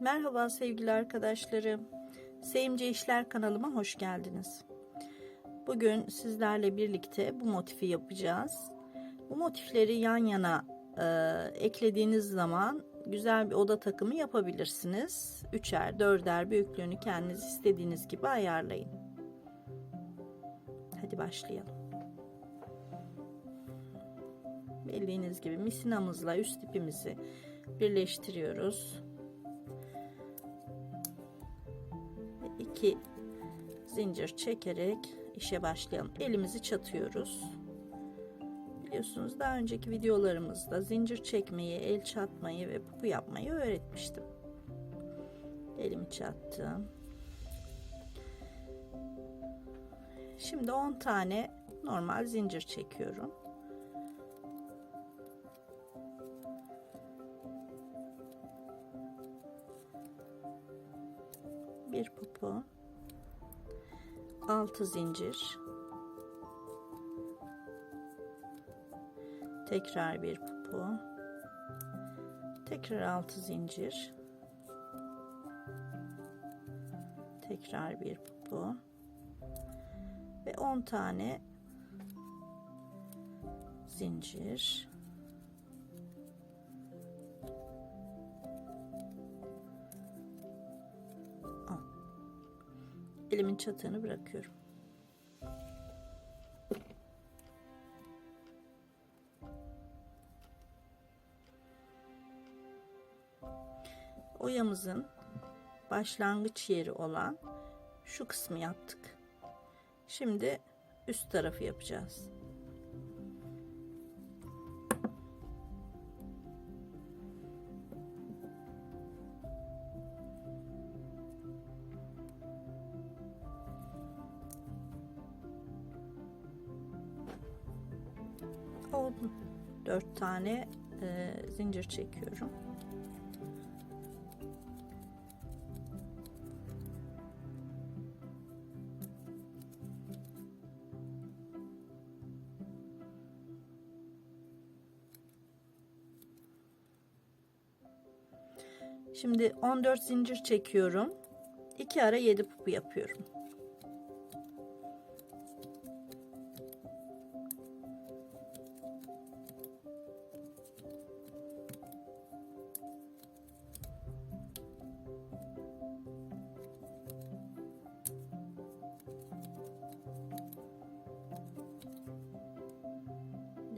Merhaba sevgili arkadaşlarım. Sevimce İşler kanalıma hoş geldiniz. Bugün sizlerle birlikte bu motifi yapacağız. Bu motifleri yan yana e, eklediğiniz zaman güzel bir oda takımı yapabilirsiniz. Üçer, dörder büyüklüğünü kendiniz istediğiniz gibi ayarlayın. Hadi başlayalım. Bildiğiniz gibi misinamızla üst ipimizi birleştiriyoruz. İki zincir çekerek işe başlayalım. Elimizi çatıyoruz. Biliyorsunuz daha önceki videolarımızda zincir çekmeyi, el çatmayı ve pupu yapmayı öğretmiştim. Elimi çattım. Şimdi 10 tane normal zincir çekiyorum. Bir pupu 6 zincir. Tekrar bir pupu tekrar 6 zincir. Tekrar bir pupu ve 10 tane zincir elimin çatığını bırakıyorum. Oyamızın başlangıç yeri olan şu kısmı yaptık. Şimdi üst tarafı yapacağız. Oldu. 4 tane e, zincir çekiyorum. Şimdi 14 zincir çekiyorum. 2 ara 7 pupu yapıyorum.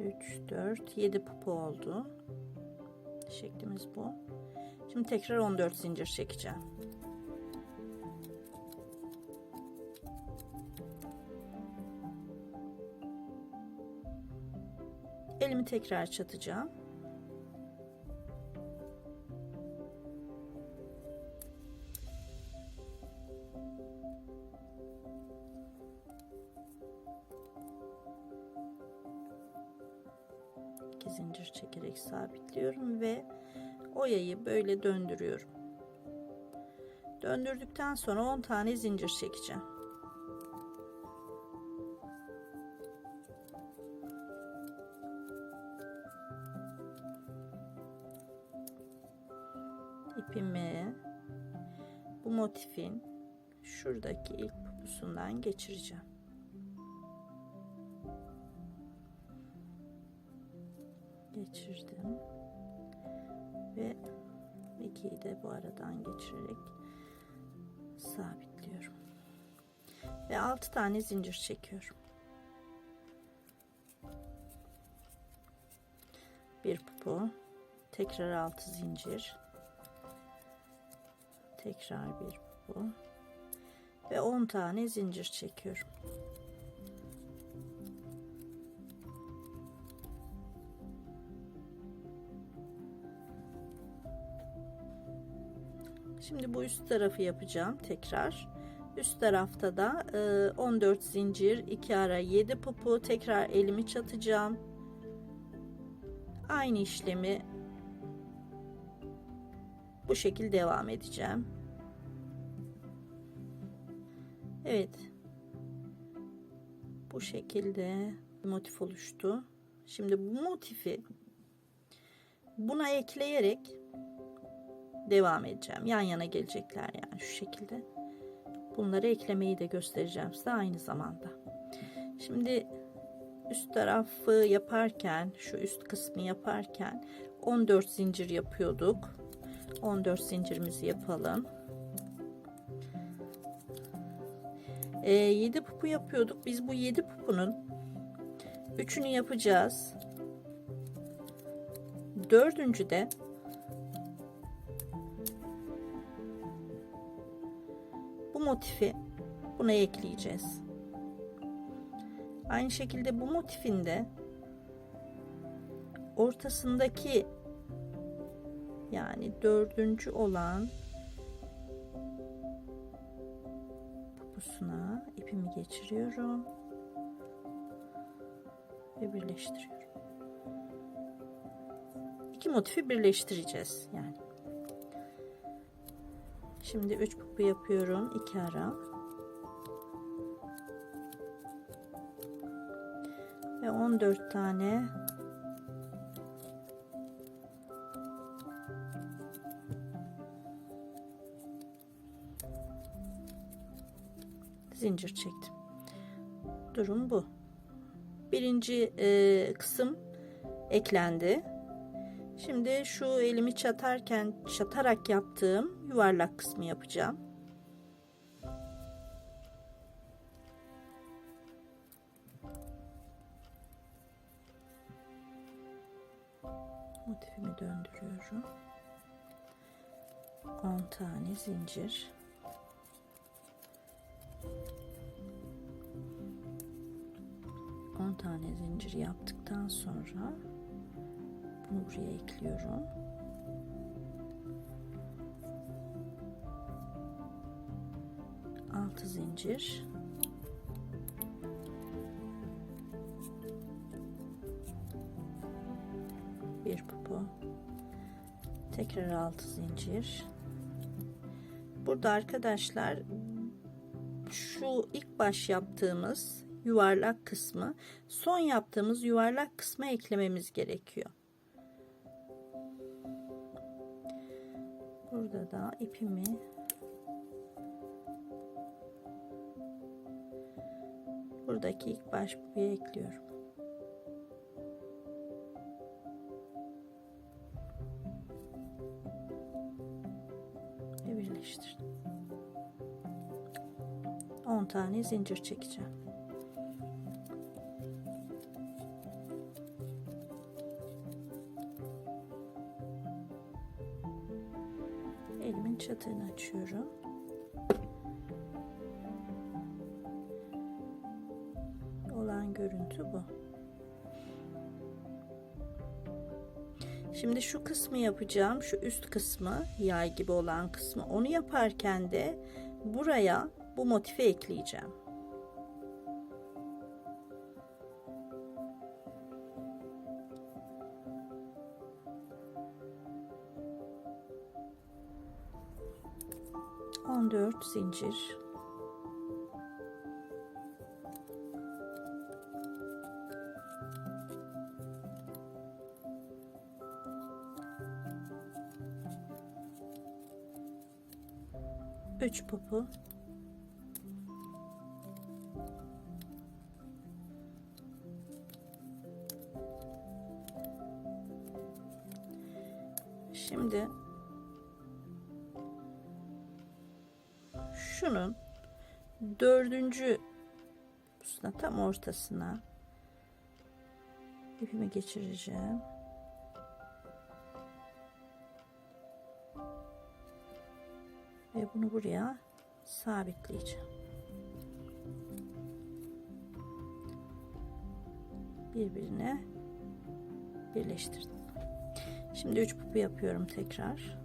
Üç, dört, yedi pupu oldu. Şeklimiz bu. Şimdi tekrar 14 zincir çekeceğim. Elimi tekrar çatacağım. Oyayı böyle döndürüyorum. Döndürdükten sonra 10 tane zincir çekeceğim. ipimi bu motifin şuradaki ilk pupusundan geçireceğim. Geçirdim ve ikiyi de bu aradan geçirerek sabitliyorum ve 6 tane zincir çekiyorum. Bir pupu, tekrar 6 zincir, tekrar bir pupu ve 10 tane zincir çekiyorum. Şimdi bu üst tarafı yapacağım tekrar. Üst tarafta da 14 zincir, 2 ara 7 pupu tekrar elimi çatacağım. Aynı işlemi bu şekilde devam edeceğim. Evet. Bu şekilde motif oluştu. Şimdi bu motifi buna ekleyerek devam edeceğim. Yan yana gelecekler yani şu şekilde. Bunları eklemeyi de göstereceğim size aynı zamanda. Şimdi üst tarafı yaparken şu üst kısmı yaparken 14 zincir yapıyorduk. 14 zincirimizi yapalım. E, 7 pupu yapıyorduk. Biz bu 7 pupunun üçünü yapacağız. Dördüncü de motifi buna ekleyeceğiz. Aynı şekilde bu motifin de ortasındaki yani dördüncü olan pupusuna ipimi geçiriyorum ve birleştiriyorum. İki motifi birleştireceğiz yani. Şimdi 3 pupu yapıyorum. 2 ara. Ve 14 tane zincir çektim. Durum bu. Birinci e, kısım eklendi. Şimdi şu elimi çatarken çatarak yaptığım yuvarlak kısmı yapacağım. Motifimi döndürüyorum. 10 tane zincir. Tane zincir yaptıktan sonra bunu buraya ekliyorum. Altı zincir. Bir pupu. Tekrar altı zincir. Burada arkadaşlar şu ilk baş yaptığımız yuvarlak kısmı son yaptığımız yuvarlak kısma eklememiz gerekiyor. Burada da ipimi buradaki ilk baş pupuya ekliyorum. Ve birleştirdim. 10 tane zincir çekeceğim. Çatığını açıyorum. Olan görüntü bu. Şimdi şu kısmı yapacağım. Şu üst kısmı yay gibi olan kısmı. Onu yaparken de buraya bu motifi ekleyeceğim. On dört zincir. Üç pupu. Dördüncü pusuna tam ortasına ipimi geçireceğim. Ve bunu buraya sabitleyeceğim. Birbirine birleştirdim. Şimdi üç pupu yapıyorum tekrar.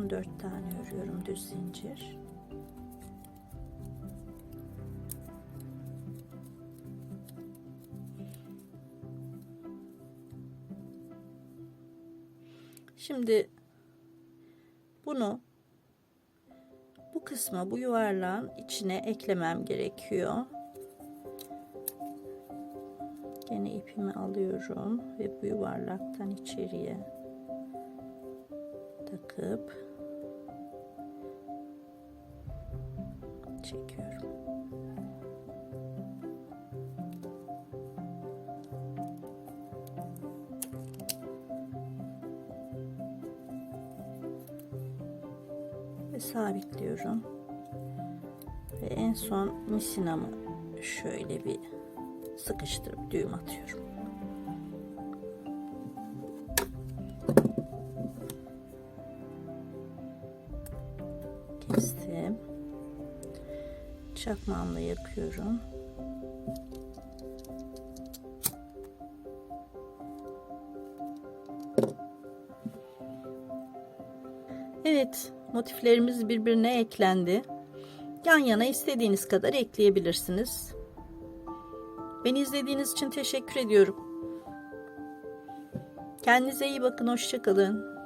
14 tane örüyorum düz zincir. Şimdi bunu bu kısma bu yuvarlağın içine eklemem gerekiyor. Gene ipimi alıyorum ve bu yuvarlaktan içeriye takıp çekiyorum. Ve sabitliyorum. Ve en son misinamı şöyle bir sıkıştırıp düğüm atıyorum. Çakmağımla yakıyorum. Evet, motiflerimiz birbirine eklendi. Yan yana istediğiniz kadar ekleyebilirsiniz. Beni izlediğiniz için teşekkür ediyorum. Kendinize iyi bakın, hoşçakalın.